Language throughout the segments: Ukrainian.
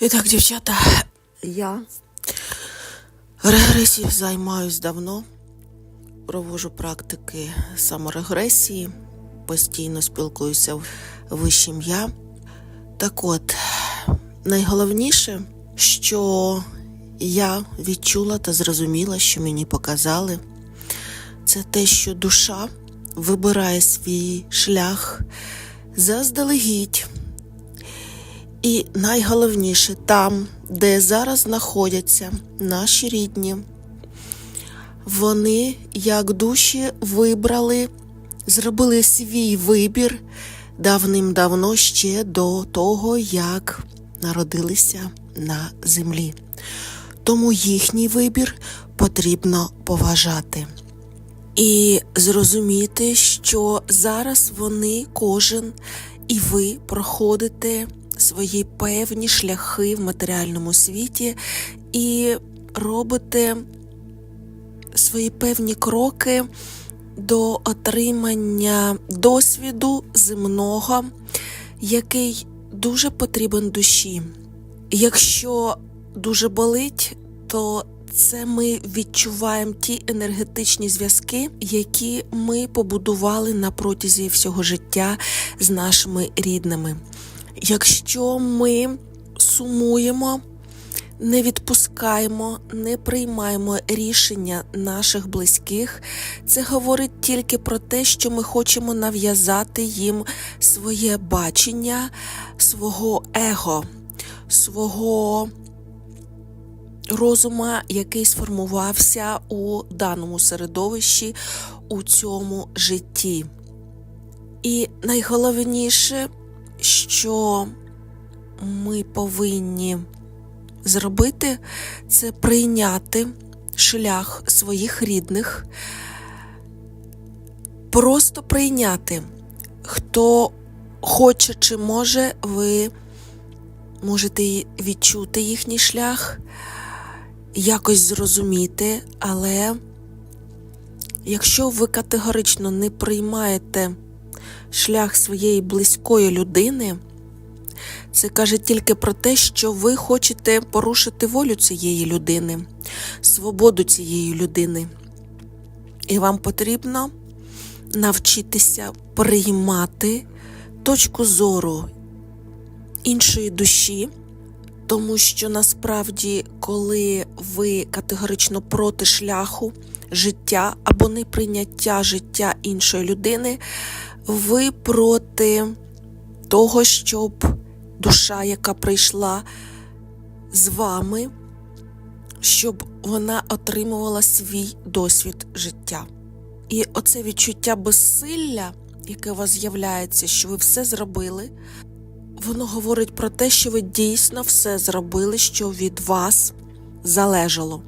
І так, дівчата, я регресією займаюсь давно, проводжу практики саморегресії, постійно спілкуюся в вищим я. Так от, найголовніше, що я відчула та зрозуміла, що мені показали, це те, що душа вибирає свій шлях заздалегідь. І найголовніше там, де зараз знаходяться наші рідні, вони, як душі, вибрали, зробили свій вибір давним-давно ще до того, як народилися на землі. Тому їхній вибір потрібно поважати. І зрозуміти, що зараз вони, кожен і ви проходите свої певні шляхи в матеріальному світі і робите свої певні кроки до отримання досвіду земного, який дуже потрібен душі. Якщо дуже болить, то це ми відчуваємо ті енергетичні зв'язки, які ми побудували на протязі всього життя з нашими рідними. Якщо ми сумуємо, не відпускаємо, не приймаємо рішення наших близьких, це говорить тільки про те, що ми хочемо нав'язати їм своє бачення, свого его, свого розума, який сформувався у даному середовищі, у цьому житті. І найголовніше, що ми повинні зробити, це прийняти шлях своїх рідних, просто прийняти, хто хоче чи може, ви можете відчути їхній шлях, якось зрозуміти, але якщо ви категорично не приймаєте шлях своєї близької людини, це каже тільки про те, що ви хочете порушити волю цієї людини, свободу цієї людини. І вам потрібно навчитися приймати точку зору іншої душі, тому що насправді, коли ви категорично проти шляху життя або неприйняття життя іншої людини, ви проти того, щоб душа, яка прийшла з вами, щоб вона отримувала свій досвід життя. І оце відчуття безсилля, яке у вас з'являється, що ви все зробили, воно говорить про те, що ви дійсно все зробили, що від вас залежало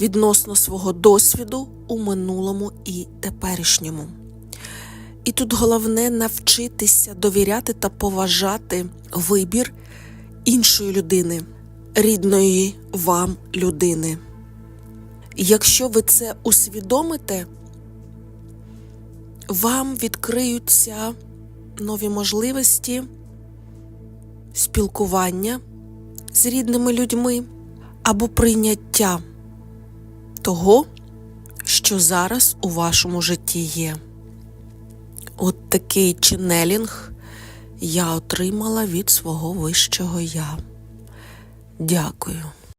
відносно свого досвіду у минулому і теперішньому. І тут головне навчитися довіряти та поважати вибір іншої людини, рідної вам людини. Якщо ви це усвідомите, вам відкриються нові можливості спілкування з рідними людьми або прийняття того, що зараз у вашому житті є. От такий ченелінг я отримала від свого вищого я. Дякую.